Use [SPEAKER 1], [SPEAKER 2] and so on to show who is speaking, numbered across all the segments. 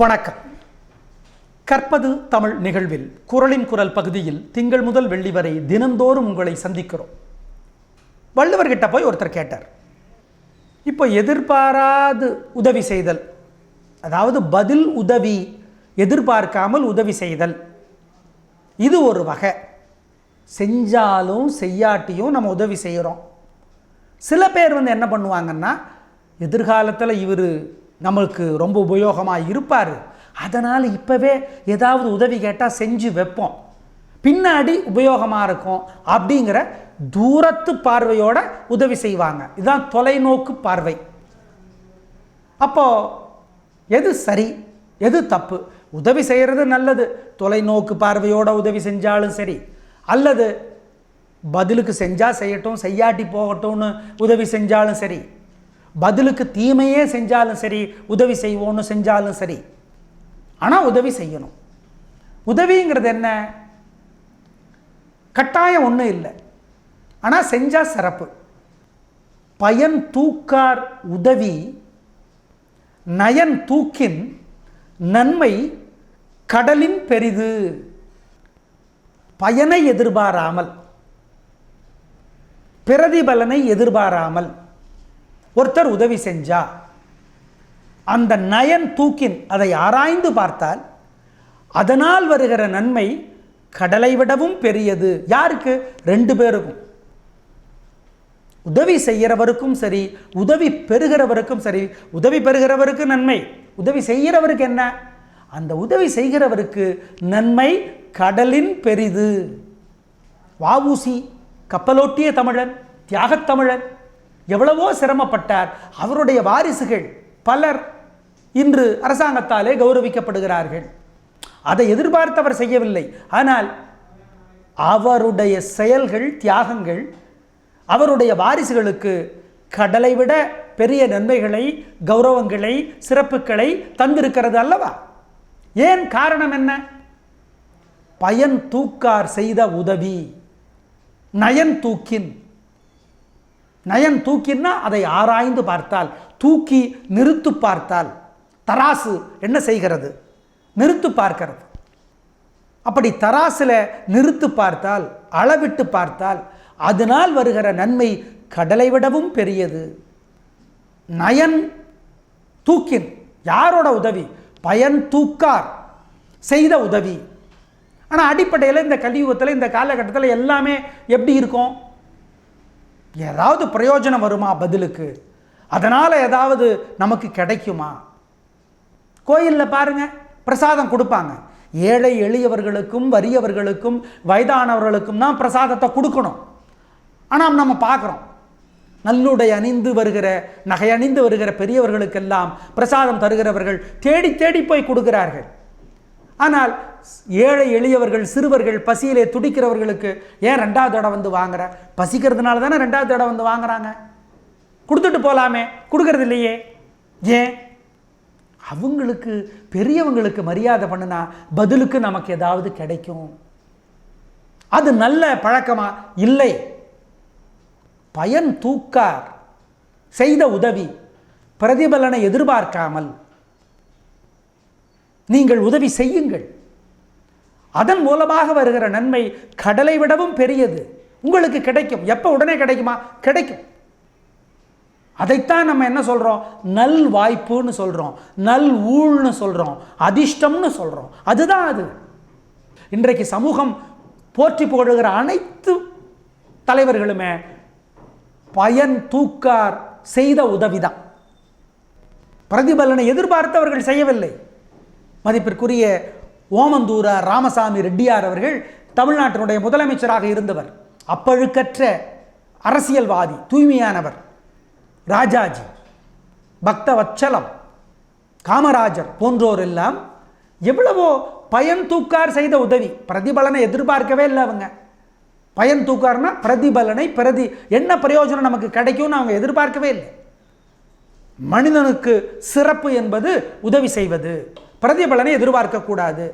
[SPEAKER 1] வணக்கம் கற்பது தமிழ் நிகழ்வில் குரலின் குரல் பகுதியில் திங்கள் முதல் வெள்ளி வரை தினந்தோறும் உங்களை சந்திக்கிறோம் வள்ளுவர்கிட்ட போய் ஒருத்தர் கேட்டார் இப்போ எதிர்பாராது உதவி செய்தல் அதாவது பதில் உதவி எதிர்பார்க்காமல் உதவி செய்தல் இது ஒரு வகை செஞ்சாலும் செய்யாட்டியும் நம்ம உதவி செய்கிறோம் சில பேர் வந்து என்ன பண்ணுவாங்கன்னா எதிர்காலத்தில் இவர் நம்மளுக்கு ரொம்ப உபயோகமாக இருப்பார் அதனால் இப்போவே ஏதாவது உதவி கேட்டால் செஞ்சு வைப்போம் பின்னாடி உபயோகமாக இருக்கும் அப்படிங்கிற தூரத்து பார்வையோட உதவி செய்வாங்க இதுதான் தொலைநோக்கு பார்வை அப்போது எது சரி எது தப்பு உதவி செய்கிறது நல்லது தொலைநோக்கு பார்வையோட உதவி செஞ்சாலும் சரி அல்லது பதிலுக்கு செஞ்சால் செய்யட்டும் செய்யாட்டி போகட்டும்னு உதவி செஞ்சாலும் சரி பதிலுக்கு தீமையே செஞ்சாலும் சரி உதவி செய்வோம்னு செஞ்சாலும் சரி ஆனால் உதவி செய்யணும் உதவிங்கிறது என்ன கட்டாயம் ஒன்றும் இல்லை ஆனால் செஞ்சால் சிறப்பு பயன் தூக்கார் உதவி நயன் தூக்கின் நன்மை கடலின் பெரிது பயனை எதிர்பாராமல் பிரதிபலனை எதிர்பாராமல் ஒருத்தர் உதவி செஞ்சா அந்த நயன் தூக்கின் அதை ஆராய்ந்து பார்த்தால் அதனால் வருகிற நன்மை கடலை விடவும் பெரியது யாருக்கு ரெண்டு பேருக்கும் உதவி செய்கிறவருக்கும் சரி உதவி பெறுகிறவருக்கும் சரி உதவி பெறுகிறவருக்கு நன்மை உதவி செய்கிறவருக்கு என்ன அந்த உதவி செய்கிறவருக்கு நன்மை கடலின் பெரிது வாவூசி கப்பலோட்டிய தமிழன் தியாகத்தமிழன் எவ்வளவோ சிரமப்பட்டார் அவருடைய வாரிசுகள் பலர் இன்று அரசாங்கத்தாலே கௌரவிக்கப்படுகிறார்கள் அதை எதிர்பார்த்தவர் செய்யவில்லை ஆனால் அவருடைய செயல்கள் தியாகங்கள் அவருடைய வாரிசுகளுக்கு கடலை விட பெரிய நன்மைகளை கௌரவங்களை சிறப்புகளை தந்திருக்கிறது அல்லவா ஏன் காரணம் என்ன பயன் தூக்கார் செய்த உதவி நயன் தூக்கின் நயன் தூக்கின்னா அதை ஆராய்ந்து பார்த்தால் தூக்கி நிறுத்து பார்த்தால் தராசு என்ன செய்கிறது நிறுத்து பார்க்கிறது அப்படி தராசில் நிறுத்து பார்த்தால் அளவிட்டு பார்த்தால் அதனால் வருகிற நன்மை கடலை விடவும் பெரியது நயன் தூக்கின் யாரோட உதவி பயன் தூக்கார் செய்த உதவி ஆனால் அடிப்படையில் இந்த கலியுகத்தில் இந்த காலகட்டத்தில் எல்லாமே எப்படி இருக்கும் ஏதாவது பிரயோஜனம் வருமா பதிலுக்கு அதனால் ஏதாவது நமக்கு கிடைக்குமா கோயிலில் பாருங்கள் பிரசாதம் கொடுப்பாங்க ஏழை எளியவர்களுக்கும் வறியவர்களுக்கும் வயதானவர்களுக்கும் தான் பிரசாதத்தை கொடுக்கணும் ஆனால் நம்ம பார்க்குறோம் நல்லுடை அணிந்து வருகிற நகை அணிந்து வருகிற பெரியவர்களுக்கெல்லாம் பிரசாதம் தருகிறவர்கள் தேடி தேடி போய் கொடுக்கிறார்கள் ஆனால் ஏழை எளியவர்கள் சிறுவர்கள் பசியிலே துடிக்கிறவர்களுக்கு ஏன் ரெண்டாவது தடவை வந்து வாங்குற பசிக்கிறதுனால தானே ரெண்டாவது தடவை வந்து வாங்குறாங்க கொடுத்துட்டு போகலாமே கொடுக்கறது இல்லையே ஏன் அவங்களுக்கு பெரியவங்களுக்கு மரியாதை பண்ணுனா பதிலுக்கு நமக்கு ஏதாவது கிடைக்கும் அது நல்ல பழக்கமா இல்லை பயன் தூக்கார் செய்த உதவி பிரதிபலனை எதிர்பார்க்காமல் நீங்கள் உதவி செய்யுங்கள் அதன் மூலமாக வருகிற நன்மை கடலை விடவும் பெரியது உங்களுக்கு கிடைக்கும் எப்போ உடனே கிடைக்குமா கிடைக்கும் அதைத்தான் நம்ம என்ன சொல்கிறோம் நல் வாய்ப்புன்னு சொல்கிறோம் நல் ஊழ்னு சொல்கிறோம் அதிர்ஷ்டம்னு சொல்கிறோம் அதுதான் அது இன்றைக்கு சமூகம் போற்றி போடுகிற அனைத்து தலைவர்களுமே பயன் தூக்கார் செய்த உதவிதான் பிரதிபலனை எதிர்பார்த்து அவர்கள் செய்யவில்லை மதிப்பிற்குரிய ஓமந்தூரா ராமசாமி ரெட்டியார் அவர்கள் தமிழ்நாட்டினுடைய முதலமைச்சராக இருந்தவர் அப்பழுக்கற்ற அரசியல்வாதி தூய்மையானவர் ராஜாஜி பக்தவச்சலம் காமராஜர் போன்றோர் எல்லாம் எவ்வளவோ பயன் தூக்கார் செய்த உதவி பிரதிபலனை எதிர்பார்க்கவே இல்லை அவங்க பயன் தூக்கார்னா பிரதிபலனை பிரதி என்ன பிரயோஜனம் நமக்கு கிடைக்கும்னு அவங்க எதிர்பார்க்கவே இல்லை மனிதனுக்கு சிறப்பு என்பது உதவி செய்வது பிரதிபலனை எதிர்பார்க்கக்கூடாது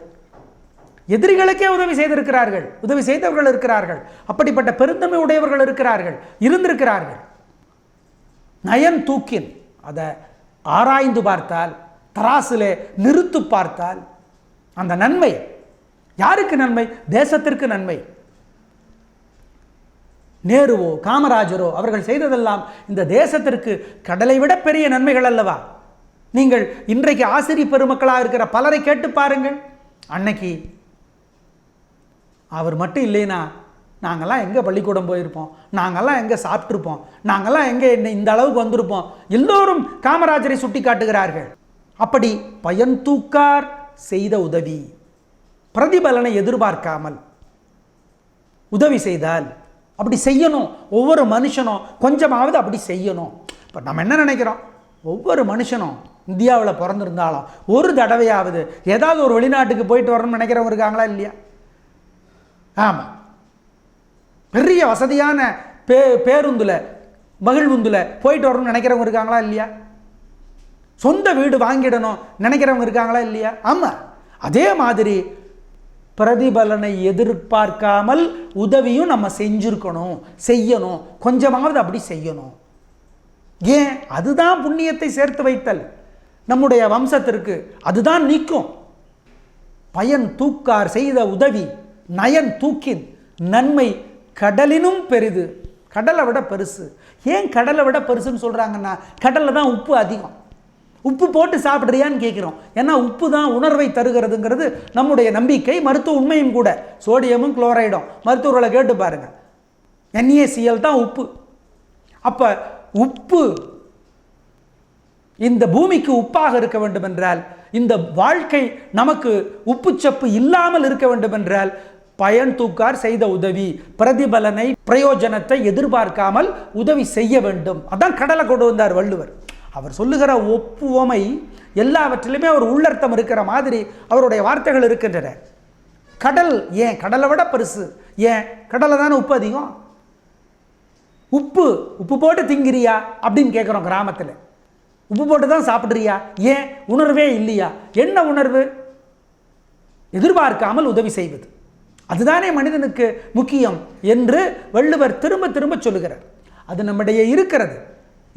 [SPEAKER 1] எதிரிகளுக்கே உதவி செய்திருக்கிறார்கள் உதவி செய்தவர்கள் இருக்கிறார்கள் அப்படிப்பட்ட பெருந்தமை உடையவர்கள் இருக்கிறார்கள் இருந்திருக்கிறார்கள் நயன் தூக்கின் அதை ஆராய்ந்து பார்த்தால் தராசிலே நிறுத்து பார்த்தால் அந்த நன்மை யாருக்கு நன்மை தேசத்திற்கு நன்மை நேருவோ காமராஜரோ அவர்கள் செய்ததெல்லாம் இந்த தேசத்திற்கு கடலை விட பெரிய நன்மைகள் அல்லவா நீங்கள் இன்றைக்கு ஆசிரியர் பெருமக்களாக இருக்கிற பலரை கேட்டு பாருங்கள் அன்னைக்கு அவர் மட்டும் இல்லைனா நாங்கள்லாம் எங்கே பள்ளிக்கூடம் போயிருப்போம் நாங்கள்லாம் எங்கே சாப்பிட்ருப்போம் நாங்கள்லாம் எங்கே என்ன இந்த அளவுக்கு வந்திருப்போம் எல்லோரும் காமராஜரை சுட்டி காட்டுகிறார்கள் அப்படி பயன் தூக்கார் செய்த உதவி பிரதிபலனை எதிர்பார்க்காமல் உதவி செய்தால் அப்படி செய்யணும் ஒவ்வொரு மனுஷனும் கொஞ்சமாவது அப்படி செய்யணும் இப்போ நம்ம என்ன நினைக்கிறோம் ஒவ்வொரு மனுஷனும் இந்தியாவில் பிறந்திருந்தாலும் ஒரு தடவையாவது ஏதாவது ஒரு வெளிநாட்டுக்கு போயிட்டு வரணும்னு நினைக்கிறவங்க இருக்காங்களா இல்லையா ஆமாம் பெரிய வசதியான பே பேருந்தில் மகிழ்வுந்தில் போயிட்டு வரணும்னு நினைக்கிறவங்க இருக்காங்களா இல்லையா சொந்த வீடு வாங்கிடணும் நினைக்கிறவங்க இருக்காங்களா இல்லையா ஆமாம் அதே மாதிரி பிரதிபலனை எதிர்பார்க்காமல் உதவியும் நம்ம செஞ்சுருக்கணும் செய்யணும் கொஞ்சமாவது அப்படி செய்யணும் ஏன் அதுதான் புண்ணியத்தை சேர்த்து வைத்தல் நம்முடைய வம்சத்திற்கு அதுதான் நீக்கும் பயன் தூக்கார் செய்த உதவி நயன் தூக்கின் நன்மை கடலினும் பெரிது கடலை விட பெருசு ஏன் கடலை விட பெருசுன்னு சொல்கிறாங்கன்னா கடலில் தான் உப்பு அதிகம் உப்பு போட்டு சாப்பிட்றியான்னு கேட்குறோம் ஏன்னா உப்பு தான் உணர்வை தருகிறதுங்கிறது நம்முடைய நம்பிக்கை மருத்துவ உண்மையும் கூட சோடியமும் குளோரைடும் மருத்துவர்களை கேட்டு பாருங்கள் என்ஏசிஎல் தான் உப்பு அப்போ உப்பு இந்த பூமிக்கு உப்பாக இருக்க வேண்டும் என்றால் இந்த வாழ்க்கை நமக்கு உப்புச்சப்பு இல்லாமல் இருக்க வேண்டும் என்றால் பயன் தூக்கார் செய்த உதவி பிரதிபலனை பிரயோஜனத்தை எதிர்பார்க்காமல் உதவி செய்ய வேண்டும் அதான் கடலை கொண்டு வந்தார் வள்ளுவர் அவர் சொல்லுகிற ஒப்புவமை எல்லாவற்றிலுமே அவர் உள்ளர்த்தம் இருக்கிற மாதிரி அவருடைய வார்த்தைகள் இருக்கின்றன கடல் ஏன் கடலை விட பெருசு ஏன் கடலை தானே உப்பு அதிகம் உப்பு உப்பு போட்டு திங்கிறியா அப்படின்னு கேட்குறோம் கிராமத்தில் உப்பு போட்டு தான் சாப்பிட்றியா ஏன் உணர்வே இல்லையா என்ன உணர்வு எதிர்பார்க்காமல் உதவி செய்வது அதுதானே மனிதனுக்கு முக்கியம் என்று வள்ளுவர் திரும்ப திரும்ப சொல்லுகிறார் அது நம்முடைய இருக்கிறது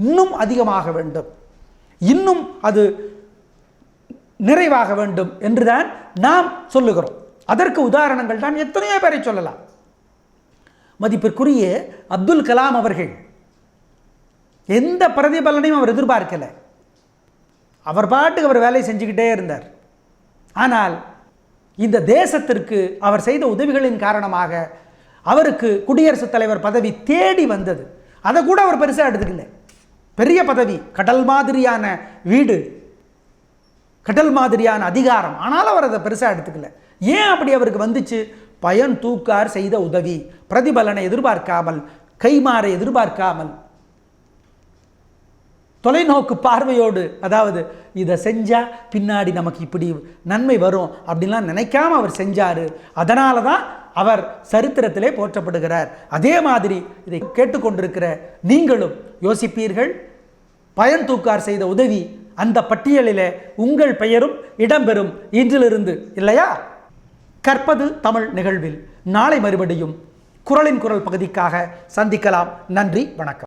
[SPEAKER 1] இன்னும் அதிகமாக வேண்டும் இன்னும் அது நிறைவாக வேண்டும் என்றுதான் நாம் சொல்லுகிறோம் அதற்கு உதாரணங்கள் தான் எத்தனையோ பேரை சொல்லலாம் மதிப்பிற்குரிய அப்துல் கலாம் அவர்கள் எந்த பிரதிபலனையும் அவர் எதிர்பார்க்கலை அவர் பாட்டுக்கு அவர் வேலை செஞ்சுக்கிட்டே இருந்தார் ஆனால் இந்த தேசத்திற்கு அவர் செய்த உதவிகளின் காரணமாக அவருக்கு குடியரசுத் தலைவர் பதவி தேடி வந்தது அதை கூட அவர் பெருசாக எடுத்துக்கல பெரிய பதவி கடல் மாதிரியான வீடு கடல் மாதிரியான அதிகாரம் ஆனால் அவர் அதை பெருசாக எடுத்துக்கல ஏன் அப்படி அவருக்கு வந்துச்சு பயன் தூக்கார் செய்த உதவி பிரதிபலனை எதிர்பார்க்காமல் கைமாறை எதிர்பார்க்காமல் தொலைநோக்கு பார்வையோடு அதாவது இதை செஞ்சால் பின்னாடி நமக்கு இப்படி நன்மை வரும் அப்படின்லாம் நினைக்காம அவர் செஞ்சார் அதனால தான் அவர் சரித்திரத்திலே போற்றப்படுகிறார் அதே மாதிரி இதை கேட்டுக்கொண்டிருக்கிற நீங்களும் யோசிப்பீர்கள் பயன் தூக்கார் செய்த உதவி அந்த பட்டியலில் உங்கள் பெயரும் இடம்பெறும் இன்றிலிருந்து இல்லையா கற்பது தமிழ் நிகழ்வில் நாளை மறுபடியும் குரலின் குரல் பகுதிக்காக சந்திக்கலாம் நன்றி வணக்கம்